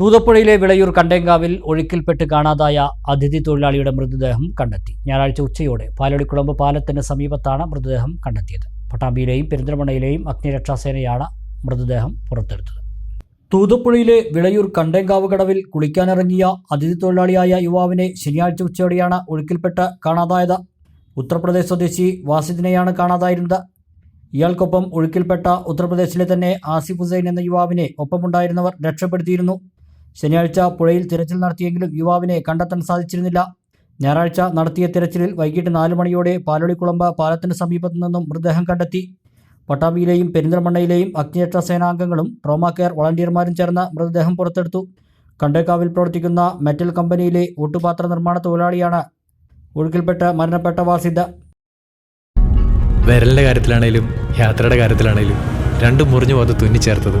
തൂതപ്പുഴയിലെ വിളയൂർ കണ്ടേങ്കാവിൽ ഒഴുക്കിൽപ്പെട്ട് കാണാതായ അതിഥി തൊഴിലാളിയുടെ മൃതദേഹം കണ്ടെത്തി. ഞായറാഴ്ച ഉച്ചയോടെ പാലടിക്കുളമ്പ് പാലത്തിന് സമീപത്താണ് മൃതദേഹം കണ്ടെത്തിയത്. പട്ടാമ്പിയിലെയും പെരിന്തൽമണ്ണയിലെയും അഗ്നിരക്ഷാസേനയാണ് മൃതദേഹം പുറത്തെടുത്തത്. തൂതപ്പുഴയിലെ വിളയൂർ കണ്ടേങ്കാവ് കടവിൽ കുളിക്കാനിറങ്ങിയ അതിഥി തൊഴിലാളിയായ യുവാവിനെ ശനിയാഴ്ച ഉച്ചയോടെയാണ് ഒഴുക്കിൽപ്പെട്ട് കാണാതായത്. ഉത്തർപ്രദേശ് സ്വദേശി വാസിദിനെയാണ് കാണാതായിരുന്നത്. ഇയാൾക്കൊപ്പം ഒഴുക്കിൽപ്പെട്ട ഉത്തർപ്രദേശിലെ തന്നെ ആസിഫ് ഹുസൈൻ എന്ന യുവാവിനെ ഒപ്പമുണ്ടായിരുന്നവർ രക്ഷപ്പെടുത്തിയിരുന്നു. ശനിയാഴ്ച പുഴയിൽ തിരച്ചിൽ നടത്തിയെങ്കിലും യുവാവിനെ കണ്ടെത്താൻ സാധിച്ചിരുന്നില്ല. ഞായറാഴ്ച നടത്തിയ തിരച്ചിലിൽ വൈകിട്ട് നാല് മണിയോടെ പാലോളിക്കുളമ്പ പാലത്തിന് സമീപത്തു നിന്നും മൃതദേഹം കണ്ടെത്തി. പട്ടാമ്പിയിലെയും പെരിന്തൽമണ്ണയിലെയും അഗ്നിരക്ഷാ സേനാംഗങ്ങളും ട്രോമ കെയർ വളണ്ടിയർമാരും ചേർന്ന് മൃതദേഹം പുറത്തെടുത്തു. കണ്ടേക്കാവിൽ പ്രവർത്തിക്കുന്ന മെറ്റൽ കമ്പനിയിലെ ഊട്ടുപാത്ര നിർമ്മാണ തൊഴിലാളിയാണ് ഒഴുക്കിൽപ്പെട്ട് മരണപ്പെട്ട വാസിദ. വിരലിന്റെ കാര്യത്തിലാണേലും യാത്രയുടെ കാര്യത്തിലാണേലും രണ്ടും മുറിഞ്ഞു പോകാതെ തുന്നിച്ചേർത്തത്